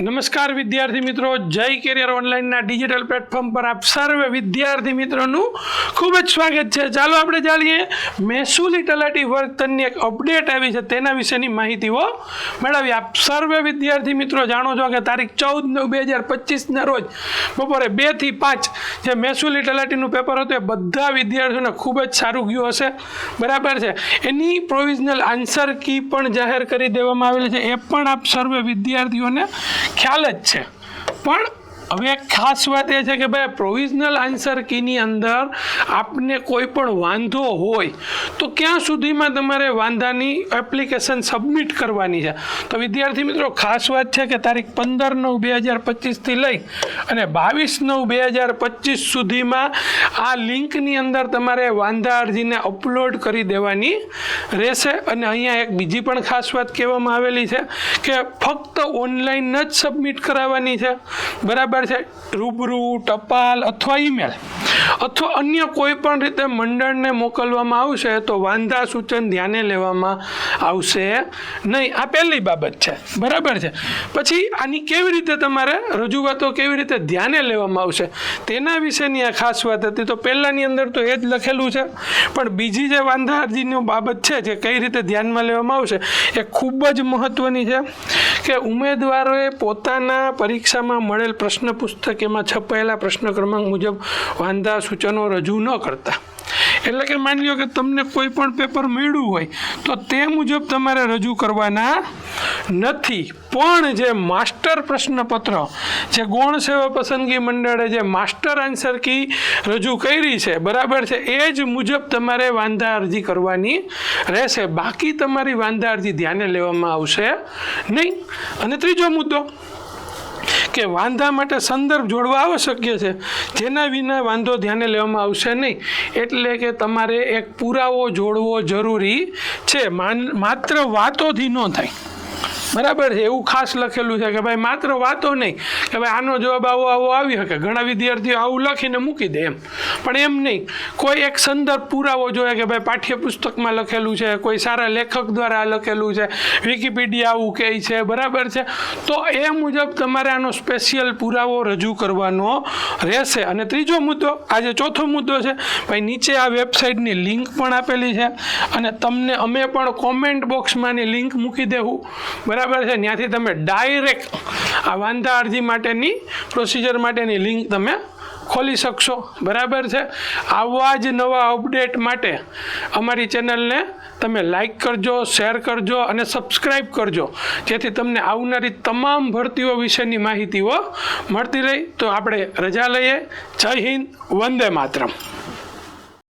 નમસ્કાર વિદ્યાર્થી મિત્રો, જય કેરિયર ઓનલાઈનના ડિજિટલ પ્લેટફોર્મ પર આપ સર્વે વિદ્યાર્થી મિત્રોનું ખૂબ જ સ્વાગત છે. ચાલો આપણે જાણીએ મહેસૂલી તલાટી વર્તનની એક અપડેટ આવી છે. તેના વિશેની માહિતીઓ મેળવી આપ સર્વે વિદ્યાર્થી મિત્રો જાણો છો કે તારીખ ચૌદ નવ બે હજાર પચીસના રોજ બપોરે બેથી પાંચ જે મહેસૂલી તલાટીનું પેપર હતું એ બધા વિદ્યાર્થીઓને ખૂબ જ સારું ગયું હશે. બરાબર છે. એની પ્રોવિઝનલ આન્સર કી પણ જાહેર કરી દેવામાં આવેલી છે. એ પણ આપ સર્વે વિદ્યાર્થીઓને ખ્યાલ જ છે. પણ હવે ખાસ વાત એ છે કે ભાઈ પ્રોવિઝનલ આન્સર કીની અંદર આપને કોઈ પણ વાંધો હોય, તો ક્યાં સુધીમાં તમારે વાંધાની એપ્લિકેશન સબમિટ કરવાની છે? તો વિદ્યાર્થી મિત્રો, ખાસ વાત છે કે તારીખ પંદર નવ બે હજાર પચીસથી લઈ અને બાવીસ નવ બે હજાર પચીસ સુધીમાં આ લિંકની અંદર તમારે વાંધા અરજીને અપલોડ કરી દેવાની રહેશે. અને અહીંયા એક બીજી પણ ખાસ વાત કહેવામાં આવેલી છે કે ફક્ત ઓનલાઈન જ સબમિટ કરાવવાની છે. બરાબર? છે? રૂબરૂ, ટપાલ અથવા ઈમેલ. અથવા અન્ય કોઈ પણ રીતે મંડળને મોકલવામાં આવશે તો વાંધા સૂચન ધ્યાને લેવામાં આવશે નહીં. આ પહેલી બાબત છે. બરાબર છે? પછી આની કેવી રીતે તમારે રજૂઆતો કેવી રીતે ધ્યાને લેવામાં આવશે? તેના વિશેની આ ખાસ વાત હતી. તો પહેલાંની અંદર તો એ જ લખેલું છે. પણ બીજી જે વાંધા અરજીની બાબત છે, જે કઈ રીતે ધ્યાનમાં લેવામાં આવશે, એ ખૂબ જ મહત્ત્વની છે કે ઉમેદવારોએ પોતાના પરીક્ષામાં મળેલ પ્રશ્ન પુસ્તક એમાં છપાયેલા પ્રશ્ન ક્રમાંક મુજબ વાંધા સૂચનો રજૂ ન કરતા. એટલે કે માની લો કે તમને કોઈ પણ પેપર મળ્યું હોય, તો તે મુજબ તમારે રજૂ કરવાના નથી. પણ જે માસ્ટર પ્રશ્નપત્ર, જે ગૌણ સેવા પસંદગી મંડળે જે માસ્ટર આન્સર કી રજૂ કરી છે, બરાબર છે, એ જ મુજબ તમારે વાંધા અરજી કરવાની રહેશે. બાકી તમારી વાંધા અરજી ધ્યાને લેવામાં આવશે નહીં. અને ત્રીજો મુદ્દો કે વાંધા માટે સંદર્ભ જોડવા આવશ્યક છે? જેના વિના વાંધો ધ્યાને લેવામાં આવશે નહીં. એટલે કે તમારે એક પુરાવો જોડવો જરૂરી છે. માત્ર વાતોથી ન થાય. બરાબર છે? એવું ખાસ લખેલું છે કે ભાઈ માત્ર વાતો નહીં, કે ભાઈ આનો જવાબ આવો આવો આવી શકે. ઘણા વિદ્યાર્થીઓ આવું લખીને મૂકી દે એમ. પણ એમ નહીં. કોઈ એક સંદર્ભ પુરાવો જોઈએ કે ભાઈ પાઠ્યપુસ્તકમાં લખેલું છે, કોઈ સારા લેખક દ્વારા લખેલું છે, વિકિપીડિયા આવું કહે છે, બરાબર છે? તો એ મુજબ તમારે આનો સ્પેશિયલ પુરાવો રજૂ કરવાનો રહેશે. અને ત્રીજો મુદ્દો, આજે ચોથો મુદ્દો છે, ભાઈ નીચે આ વેબસાઇટની લિંક પણ આપેલી છે. અને તમને અમે પણ કોમેન્ટ બોક્સમાંની લિંક મૂકી દેવું બરાબર? છે. ત્યાંથી તમે ડાયરેક્ટ આ વાંધા અરજી માટેની પ્રોસિજર માટેની લિંક તમે ખોલી શકશો. બરાબર છે? આવા જ નવા અપડેટ માટે અમારી ચેનલને તમે લાઈક કરજો શેર કરજો અને સબસ્ક્રાઈબ કરજો. જેથી તમને આવનારી તમામ ભરતીઓ વિશેની માહિતીઓ મળતી રહી. તો આપણે રજા લઈએ. જય હિન્દ, વંદે માતરમ.